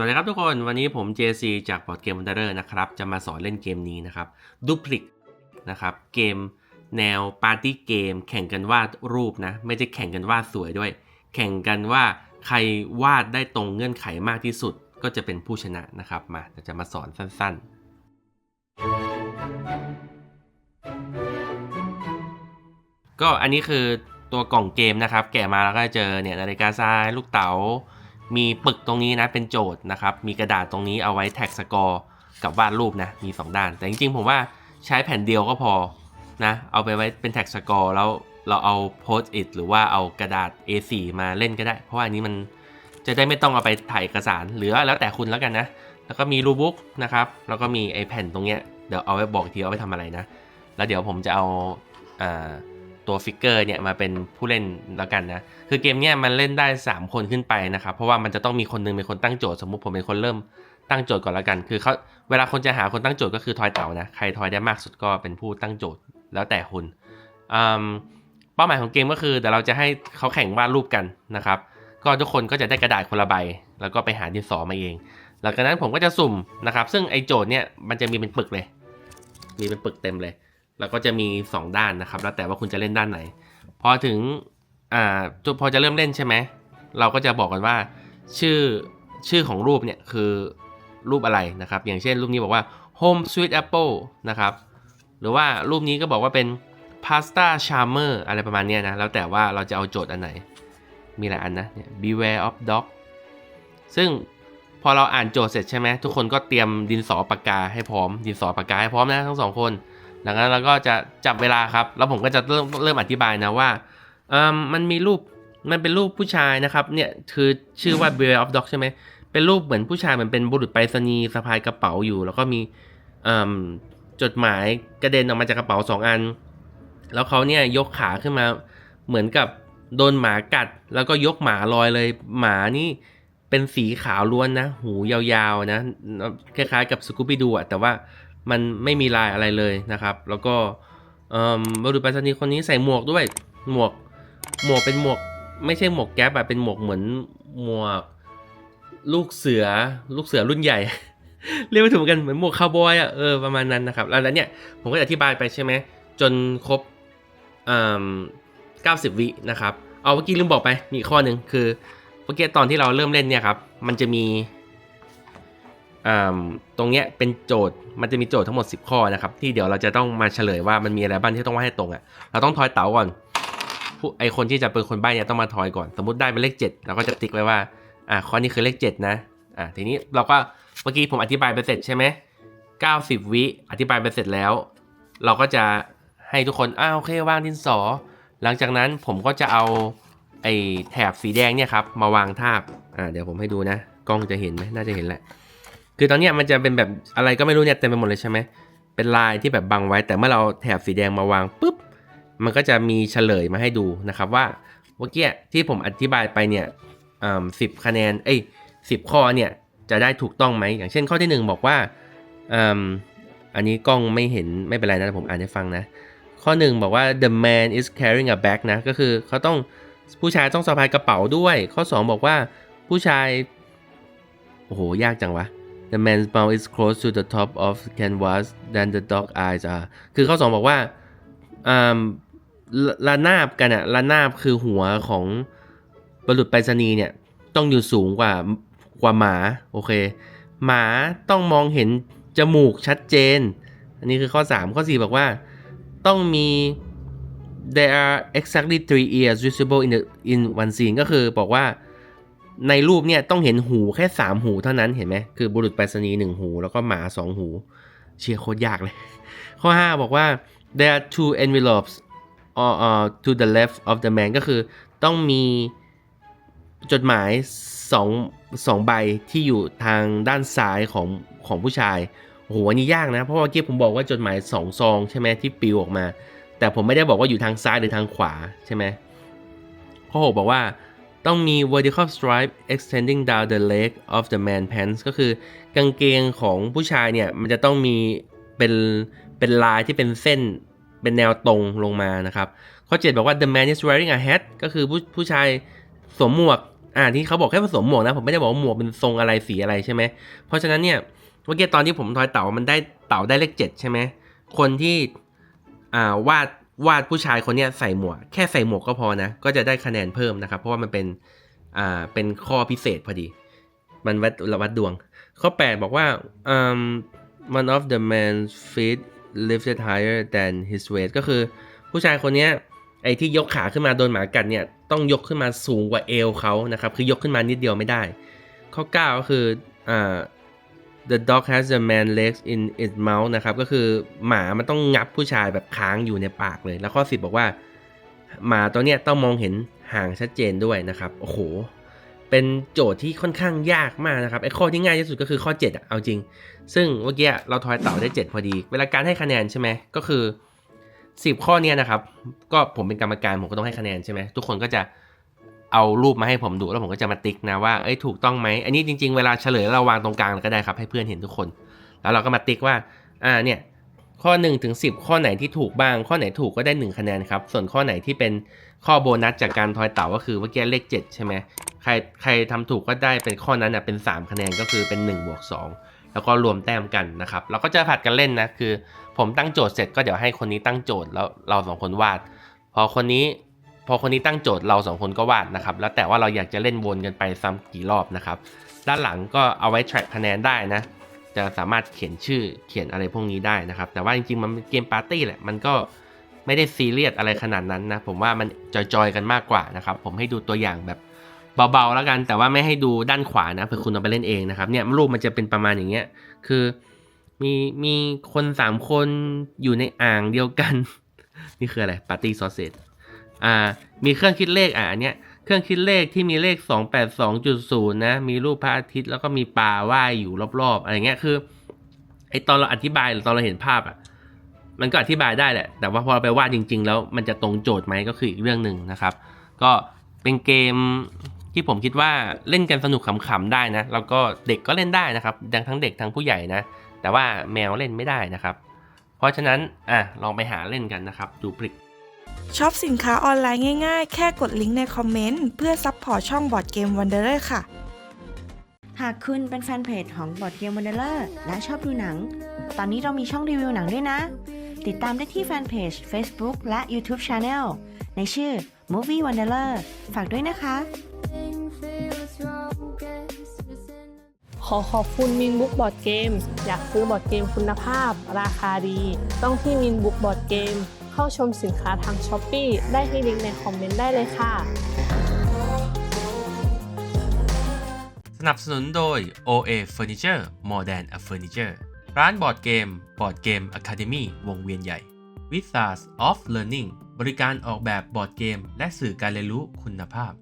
วัสดีครับทุกคนวันนี้ผม JC จากบอร์ดเกม w ันเดอร์นะครับ จะมาสอนเล่นเกมนี้นะครับดูพลิกนะครับ เกมแนวปาร์ตี้เกม แข่งกันวาดรูปนะ ไม่ใช่แข่งกันวาดสวยด้วย แข่งกันว่าใครวาดได้ตรงเงื่อนไขมากที่สุด ก็จะเป็นผู้ชนะนะครับ มาจะมาสอนสั้น ๆ ก็อันนี้คือตัวกล่องเกมนะครับ แกะมาแล้วก็เจอเนี่ยนาฬิกาทรายลูกเต๋า มีปึกตรงนี้นะเป็นโจทย์นะครับ มีกระดาษตรงนี้เอาไว้แท็กสกอร์กับวาดรูปนะ มี 2 ด้าน แต่จริงๆ ผมว่าใช้แผ่นเดียวก็พอนะ เอาไปไว้เป็นแท็กสกอร์แล้วเราเอาโพสต์อิทหรือว่าเอากระดาษ A4 มาเล่นก็ได้ เพราะว่าอันนี้มันจะได้ไม่ต้องเอาไปถ่ายเอกสารหรือแล้วแต่คุณแล้วกันนะ แล้วก็มีรูบุ๊กนะครับ แล้วก็มีไอแผ่นตรงเนี้ย เดี๋ยวเอาไว้บอกทีเอาไว้ทำอะไรนะ แล้วเดี๋ยวผมจะเอาอ่า ตัวฟิกเกอร์เนี่ยมาเป็นผู้เล่นแล้วกันนะ คือเกมเนี้ยมันเล่นได้ 3 คนขึ้นไปนะครับ เพราะว่ามันจะต้องมีคนหนึงเป็นคนตั้งโจทย์สมมุติผมเป็นคนเริ่มตั้งโจทย์ก่อนแล้วกัน คือเขาเวลาคนจะหาคนตั้งโจทย์ก็คือทอยเต่านะ ใครทอยได้มากสุดก็เป็นผู้ตั้งโจทย์แล้วแต่คุณเป้าหมายของเกมก็คือเดี๋ยวเราจะให้เขาแข่งวาดรูปกันนะครับ ก็ทุกคนก็จะได้กระดาษคนละใบ แล้วก็ไปหาดินสอมาเอง หลังจากนั้นผมก็จะสุ่มนะครับ ซึ่งไอโจทย์เนี่ยมันจะมีเป็นปึกเลย มีเป็นปึกเต็มเลย แล้วก็จะมี 2 ด้านนะครับ แล้วแต่ว่าคุณจะเล่นด้านไหน พอถึงอ่าพอจะเริ่มเล่นใช่ไหมเราก็จะบอกกันว่าชื่อชื่อของรูปเนี่ยคือรูปอะไรนะครับ อย่างเช่นรูปนี้บอกว่า home sweet apple นะครับ หรือว่ารูปนี้ก็บอกว่าเป็น pasta charmer อะไรประมาณนี้นะ แล้วแต่ว่าเราจะเอาโจทย์อันไหน มีหลายอันนะ beware of dog ซึ่งพอเราอ่านโจทย์เสร็จใช่ไหมทุกคนก็เตรียมดินสอปากกาให้พร้อม ดินสอปากกาให้พร้อมนะทั้งสองคน หลังจากนั้นเราก็จะจับเวลาครับ แล้วผมก็จะเริ่มเริ่มอธิบายนะว่าเอ่อมันมีรูปมันเป็นรูปผู้ชายนะครับเนี่ยคือชื่อว่า b e a r of Dog ใช่ไหมเป็นรูปเหมือนผู้ชายเหมือนเป็นบุรุษไปรษณีย์สะพายกระเป๋าอยู่ แล้วก็มีเอ่อจดหมายกระเด็นออกมาจากกระเป๋าสองอัน แล้วเขาเนี่ยยกขาขึ้นมาเหมือนกับโดนหมากัด แล้วก็ยกหมาลอยเลย หมานี่เป็นสีขาวล้วนนะ หูยาวๆนะคล้ายๆกับสกูปี้ดูอะแต่ว่า มันไม่มีลายอะไรเลยนะครับ แล้วก็บุรุษไปรษณีย์คนนี้ใส่หมวกด้วยหมวกหมวกเป็นหมวก ไม่ใช่หมวกแก๊ปอะเป็นหมวกเหมือนหมวกลูกเสือลูกเสือรุ่นใหญ่ เรียกไม่ถูกเหมือนกันเหมือนหมวกคาวบอยอะเออประมาณนั้นนะครับ แล้วเนี่ยผมก็จะอธิบายไปใช่ไหมจนครบอ่า90วินะครับ เอาเมื่อกี้ลืมบอกไปมีข้อหนึ่งคือเมื่อกี้ตอนที่เราเริ่มเล่นเนี่ยครับ มันจะมี ตรงเนี้ยเป็นโจทย์มันจะมีโจทย์ทั้งหมด 10 ข้อนะครับ ที่เดี๋ยวเราจะต้องมาเฉลยว่ามันมีอะไรบ้างที่ต้องว่าให้ตรงอะเราต้องทอยเต๋าก่อนผู้ไอคนที่จะเป็นคนใบ้เนี่ยต้องมาทอยก่อน สมมติได้เป็นเลข7เราก็จะติ๊กไว้ว่าอ่าข้อนี้คือเลข 7 นะอ่าทีนี้เราก็เมื่อกี้ผมอธิบายไปเสร็จใช่ไหม90วิอธิบายไปเสร็จแล้ว เราก็จะให้ทุกคนอ้าโอเควางดินสอ หลังจากนั้นผมก็จะเอาไอแถบสีแดงเนี่ยครับมาวางทาบอ่าเดี๋ยวผมให้ดูนะ กล้องจะเห็นไหมน่าจะเห็นแหละ คือตอนเนี้ยมันจะเป็นแบบอะไรก็ไม่รู้เนี่ยเต็มไปหมดเลยใช่ไหมเป็นลายที่แบบบังไว้ แต่เมื่อเราแถบสีแดงมาวางปุ๊บมันก็จะมีเฉลยมาให้ดูนะครับว่าเมื่อกี้ที่ผมอธิบายไปเนี่ยสิบคะแนนเอ้ยสิบข้อเนี่ยจะได้ถูกต้องไหมอย่างเช่นข้อที่หนึ่งบอกว่าอันนี้กล้องไม่เห็นไม่เป็นไรนะผมอ่านให้ฟังนะ ข้อหนึ่งบอกว่า the man is carrying a bag นะก็คือเขาต้องผู้ชายต้องสะพายกระเป๋าด้วย ข้อ 2 บอกว่าผู้ชาย โอ้โห ยากจังวะ The man's mouth is close to the top of canvas than the dog eyes are คือข้อ2บอกว่าระนาบกันอะระนาบคือหัวของบรรุษไปรษณีย์เนี่ย ต้องอยู่สูงกว่ากว่าหมา โอเค หมาต้องมองเห็นจมูกชัดเจน อันนี้คือข้อ 3 ข้อ 4 บอกว่าต้องมี there are exactly three ears visible in the in one scene ก็คือบอกว่า ในรูปเนี่ยต้องเห็นหูแค่ 3 หูเท่านั้นเห็นไหมคือบุรุษไปรษณีย์หนึ่งหู แล้วก็หมา 2 หู เชียร์โคตรยากเลย ข้อ 5 บอกว่า there are two envelopes or uh, to the left of the man ก็คือต้องมีจดหมาย2 2ใบที่อยู่ทางด้านซ้ายของของผู้ชายโอ้โหอันนี้ยากนะ เพราะว่าเมื่อกี้ผมบอกว่าจดหมาย2ซองใช่ไหมที่ปิวออกมา แต่ผมไม่ได้บอกว่าอยู่ทางซ้ายหรือทางขวาใช่ไหมข้อ6บอกว่า ต้องมี vertical stripe extending down the leg of the man pants ก็คือกางเกงของผู้ชายเนี่ยมันจะต้องมีเป็นเป็นลายที่เป็นเส้นเป็นแนวตรงลงมานะครับ ข้อ 7 บอกว่า the man is wearing a hat ก็คือผู้ผู้ชายสวมหมวก อ่าที่เขาบอกแค่ผสมหมวกนะ ผมไม่ได้บอกว่าหมวกเป็นทรงอะไรสีอะไรใช่ไหม เพราะฉะนั้นเนี่ยเมื่อกี้ตอนที่ผมทอยเต่ามันได้เต่าได้เลขเจ็ดใช่ไหม คนที่อ่าวาด วาดผู้ชายคนนี้ใส่หมวกแค่ใส่หมวกก็พอนะ ก็จะได้คะแนนเพิ่มนะครับ เพราะว่ามันเป็นอ่าเป็นข้อพิเศษพอดี มันวัดวัดดวง ข้อ 8 บอกว่า um, one of the man's feet lifted higher than his weight ก็คือผู้ชายคนนี้ไอ้ที่ยกขาขึ้นมาโดนหมากัดเนี่ยต้องยกขึ้นมาสูงกว่าเอวเขานะครับ คือยกขึ้นมานิดเดียวไม่ได้ ข้อ 9 ก็คืออ่า the dog has the man legs in its mouth นะครับ ก็คือหมามันต้องงับผู้ชายแบบค้างอยู่ในปากเลย แล้วข้อ10บบอกว่า หมาตัวเนี้ยต้องมองเห็นห่างชัดเจนด้วยนะครับ โอ้โห เป็นโจทย์ที่ค่อนข้างยากมากนะครับไอ้ข้อที่ง่ายที่สุดก็คือข้อ7อะเอาจริง ซึ่งเมื่อกี้เราทอยเต่าได้ 7 พอดี เวลาการให้คะแนนใช่ไหมก็คือ 10 ข้อเนี้ยนะครับ ก็ผมเป็นกรรมการผมก็ต้องให้คะแนนใช่ไหมทุกคนก็จะ เอารูปมาให้ผมดูแล้วผมก็จะมาติ๊กนะว่าเอ้ยถูกต้องไหมอันนี้จริง ๆ เวลาเฉลยเราวางตรงกลางก็ได้ครับให้เพื่อนเห็นทุกคน แล้วเราก็มาติ๊กว่าอ่าเนี่ยข้อ1ถึง10 ข้อไหนที่ถูกบ้าง ข้อไหนถูกก็ได้ 1 คะแนนครับ ส่วนข้อไหนที่เป็นข้อโบนัสจากการทอยเต่าก็คือเมื่อกี้เลข 7 ใช่ไหมใครใครทำถูกก็ได้เป็นข้อนั้นนะเป็น 3 คะแนนก็คือเป็น1บวก2แล้วก็รวมแต้มกันนะครับเราก็จะผัดกันเล่นนะคือ ผมตั้งโจทย์เสร็จก็เดี๋ยวให้คนนี้ตั้งโจทย์แล้วเราสองคนวาด พอคนนี้ พอคนนี้ตั้งโจทย์เราสองคนก็วาดนะครับ แล้วแต่ว่าเราอยากจะเล่นวนกันไปซ้ำกี่รอบนะครับ ด้านหลังก็เอาไว้ track คะแนนได้นะ จะสามารถเขียนชื่อเขียนอะไรพวกนี้ได้นะครับ แต่ว่าจริงๆมันเป็นเกมปาร์ตี้แหละ มันก็ไม่ได้ซีเรียสอะไรขนาดนั้นนะ ผมว่ามันจอยๆกันมากกว่านะครับ ผมให้ดูตัวอย่างแบบเบาๆแล้วกัน แต่ว่าไม่ให้ดูด้านขวานะเผื่อคุณเอาไปเล่นเองนะครับ เนี่ยรูปมันจะเป็นประมาณอย่างเงี้ย คือมีมีคนสามคนอยู่ในอ่างเดียวกัน นี่คืออะไรปาร์ตี้ซอสเซจ อ่า มีเครื่องคิดเลขอะอันเนี้ยเครื่องคิดเลขที่มีเลข 282.0 นะ มีรูปพระอาทิตย์แล้วก็มีปลาว่ายอยู่รอบๆอะไรเงี้ยคือไอตอนเราอธิบายหรือตอนเราเห็นภาพอะมันก็อธิบายได้แหละ แต่ว่าพอเราไปวาดจริง ๆ แล้วมันจะตรงโจทย์ไหมก็คืออีกเรื่องหนึ่งนะครับ ก็เป็นเกมที่ผมคิดว่าเล่นกันสนุกขำๆได้นะ แล้วก็เด็กก็เล่นได้นะครับดังทั้งเด็กทั้งผู้ใหญ่นะ แต่ว่าแมวเล่นไม่ได้นะครับ เพราะฉะนั้นอะลองไปหาเล่นกันนะครับ ดูพริก ช็อปสินค้าออนไลน์ง่ายๆ แค่กดลิงก์ในคอมเมนต์เพื่อซัพพอร์ตช่องบอร์ดเกมวันเดอร์ค่ะ หากคุณเป็นแฟนเพจของบอดเกมวันเดอร์และชอบดูหนัง ตอนนี้เรามีช่องรีวิวหนังด้วยนะ ติดตามได้ที่แฟนเพจ Facebook และ YouTube Channel ในชื่อ Movie Wanderer ฝากด้วยนะคะ ขอขอบคุณมินบุ๊กบอร์ดเกมอยากซื้อบอร์ดเกมคุณภาพ ราคาดี ต้องที่มินบุ๊กบอร์ดเกม เข้าชมสินค้าทางช้อปปีได้ที่ลิงก์ในคอมเมนต์ได้เลยค่ะ สนับสนุนโดย OA Furniture More Than a Furniture ร้านบอร์ดเกม บอร์ดเกม Academy วงเวียนใหญ่ w i z a r s of Learning บริการออกแบบบอร์ดเกม และสื่อการเรียนรู้คุณภาพ